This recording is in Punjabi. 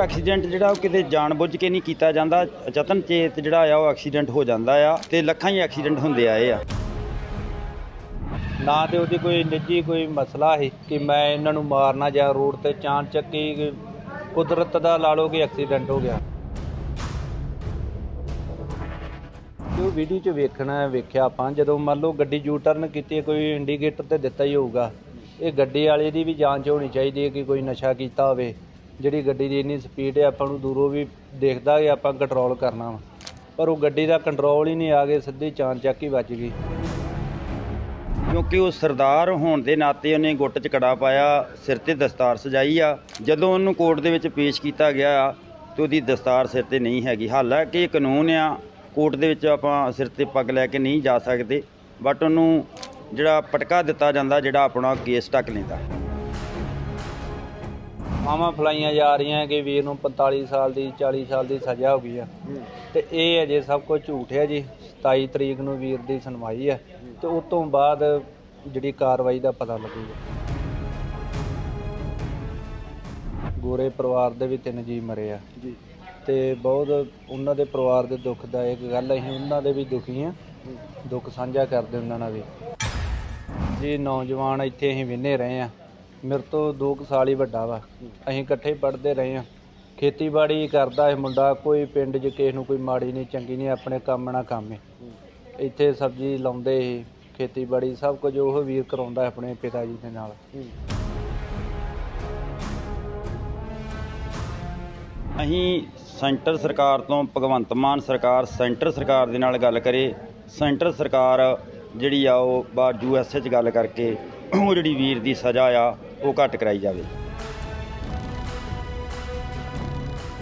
ਐਕਸੀਡੈਂਟ ਜਿਹੜਾ ਉਹ ਕਿਤੇ ਜਾਣਬੁੱਝ ਕੇ ਨਹੀਂ ਕੀਤਾ ਜਾਂਦਾ। ਯਤਨ ਚੇਤ ਜਿਹੜਾ ਆ, ਉਹ ਐਕਸੀਡੈਂਟ ਹੋ ਜਾਂਦਾ ਆ ਤੇ ਲੱਖਾਂ ਹੀ ਐਕਸੀਡੈਂਟ ਹੁੰਦੇ ਆਏ ਆ। ਨਾ ਤੇ ਉਹਦੀ ਕੋਈ ਨਿੱਜੀ ਕੋਈ ਮਸਲਾ ਹੈ ਕਿ ਮੈਂ ਇਹਨਾਂ ਨੂੰ ਮਾਰਨਾ ਜਾਂ ਰੋਡ ਤੇ ਚਾਂਚ ਚੱਕੀ ਕੁਦਰਤ ਦਾ ਲਾ ਲਓ ਕਿ ਐਕਸੀਡੈਂਟ ਹੋ ਗਿਆ। ਜੋ ਵੀਡੀਓ 'ਚ ਵੇਖਣਾ, ਵੇਖਿਆ ਆਪਾਂ, ਜਦੋਂ ਮੰਨ ਲਓ ਗੱਡੀ ਯੂ ਟਰਨ ਕੀਤੀ, ਕੋਈ ਇੰਡੀਕੇਟਰ ਤੇ ਦਿੱਤਾ ਹੀ ਹੋਊਗਾ। ਇਹ ਗੱਡੀ ਵਾਲੇ ਦੀ ਵੀ ਜਾਂਚ ਹੋਣੀ ਚਾਹੀਦੀ ਹੈ ਕਿ ਕੋਈ ਨਸ਼ਾ ਕੀਤਾ ਹੋਵੇ। ਜਿਹੜੀ ਗੱਡੀ ਦੀ ਇੰਨੀ ਸਪੀਡ ਹੈ, ਆਪਾਂ ਨੂੰ ਦੂਰੋਂ ਵੀ ਦੇਖਦਾ ਕਿ ਆਪਾਂ ਕੰਟਰੋਲ ਕਰਨਾ ਵਾ। ਪਰ ਉਹ ਗੱਡੀ ਦਾ ਕੰਟਰੋਲ ਹੀ ਨਹੀਂ ਆ ਗਏ ਸਿੱਧੀ ਚਾਂਚ ਚੱਕ ਹੀ ਵੱਜ ਗਈ। ਕਿਉਂਕਿ ਉਹ ਸਰਦਾਰ ਹੋਣ ਦੇ ਨਾਤੇ ਉਹਨੇ ਗੁੱਟ 'ਚ ਕੜਾ ਪਾਇਆ, ਸਿਰ ਤੇ ਦਸਤਾਰ ਸਜਾਈ ਆ। ਜਦੋਂ ਉਹਨੂੰ ਕੋਰਟ ਦੇ ਵਿੱਚ ਪੇਸ਼ ਕੀਤਾ ਗਿਆ ਆ, ਤੇ ਉਹਦੀ ਦਸਤਾਰ ਸਿਰ ਤੇ ਨਹੀਂ ਹੈਗੀ। ਹਾਲਾਂਕਿ ਇਹ ਕਾਨੂੰਨ ਆ, ਕੋਰਟ ਦੇ ਵਿੱਚ ਆਪਾਂ ਸਿਰ ਤੇ ਪੱਗ ਲੈ ਕੇ ਨਹੀਂ ਜਾ ਸਕਦੇ ਬਟ ਉਹਨੂੰ ਜਿਹੜਾ ਪਟਕਾ ਦਿੱਤਾ ਜਾਂਦਾ, ਜਿਹੜਾ ਆਪਣਾ ਕੇਸ ਢੱਕ ਲੈਂਦਾ। ਮਾਵਾਂ ਫਲਾਈਆਂ ਜਾ ਰਹੀਆਂ ਕਿ ਵੀਰ ਨੂੰ 45 ਸਾਲ ਦੀ 40 ਸਾਲ ਦੀ ਸਜ਼ਾ ਹੋ ਗਈ ਆ। ਤੇ ਇਹ ਅਜੇ ਸਭ ਕੁਝ ਝੂਠ ਹੈ ਜੀ। 27 ਤਰੀਕ ਨੂੰ ਵੀਰ ਦੀ ਸੁਣਵਾਈ ਹੈ ਤੇ ਉਸ ਤੋਂ ਬਾਅਦ ਜਿਹੜੀ ਕਾਰਵਾਈ ਦਾ ਪਤਾ ਲੱਗੂਗਾ। ਗੋਰੇ ਪਰਿਵਾਰ ਦੇ ਵੀ ਤਿੰਨ ਜੀ ਮਰੇ ਆ। ਜੀ। ਤੇ ਬਹੁਤ ਉਹਨਾਂ ਦੇ ਪਰਿਵਾਰ ਦੇ ਦੁੱਖ ਦਾ ਇੱਕ ਗੱਲ ਅਸੀਂ ਉਹਨਾਂ ਦੇ ਵੀ ਦੁਖੀ ਆ। ਦੁੱਖ ਸਾਂਝਾ ਕਰਦੇ ਉਹਨਾਂ ਨਾਲ ਵੀ। ਜੀ ਨੌਜਵਾਨ ਇੱਥੇ ਅਸੀਂ ਵਿੰਨੇ ਰਹੇ ਆ। ਮੇਰੇ ਤੋਂ 2 ਸਾਲ ਹੀ ਵੱਡਾ ਵਾ। ਅਸੀਂ ਇਕੱਠੇ ਪੜ੍ਹਦੇ ਰਹੇ ਹਾਂ। ਖੇਤੀਬਾੜੀ ਕਰਦਾ ਇਹ ਮੁੰਡਾ, ਕੋਈ ਪਿੰਡ 'ਚ ਕਿਸੇ ਨੂੰ ਕੋਈ ਮਾੜੀ ਨਹੀਂ, ਚੰਗੀ ਨਹੀਂ, ਆਪਣੇ ਕੰਮ ਨਾਲ ਕੰਮ ਹੈ। ਇੱਥੇ ਸਬਜ਼ੀ ਲਾਉਂਦੇ ਸੀ, ਖੇਤੀਬਾੜੀ ਸਭ ਕੁਝ ਉਹ ਵੀਰ ਕਰਾਉਂਦਾ ਆਪਣੇ ਪਿਤਾ ਜੀ ਦੇ ਨਾਲ। ਅਸੀਂ ਸੈਂਟਰ ਸਰਕਾਰ ਤੋਂ ਭਗਵੰਤ ਮਾਨ ਸਰਕਾਰ ਸੈਂਟਰ ਸਰਕਾਰ ਦੇ ਨਾਲ ਗੱਲ ਕਰੇ। ਸੈਂਟਰ ਸਰਕਾਰ ਜਿਹੜੀ ਆ ਉਹ ਬਾਹਰ ਯੂ ਐਸ ਏ 'ਚ ਗੱਲ ਕਰਕੇ ਉਹ ਜਿਹੜੀ ਵੀਰ ਦੀ ਸਜ਼ਾ ਆ ਉਹ ਘੱਟ ਕਰਾਈ ਜਾਵੇ।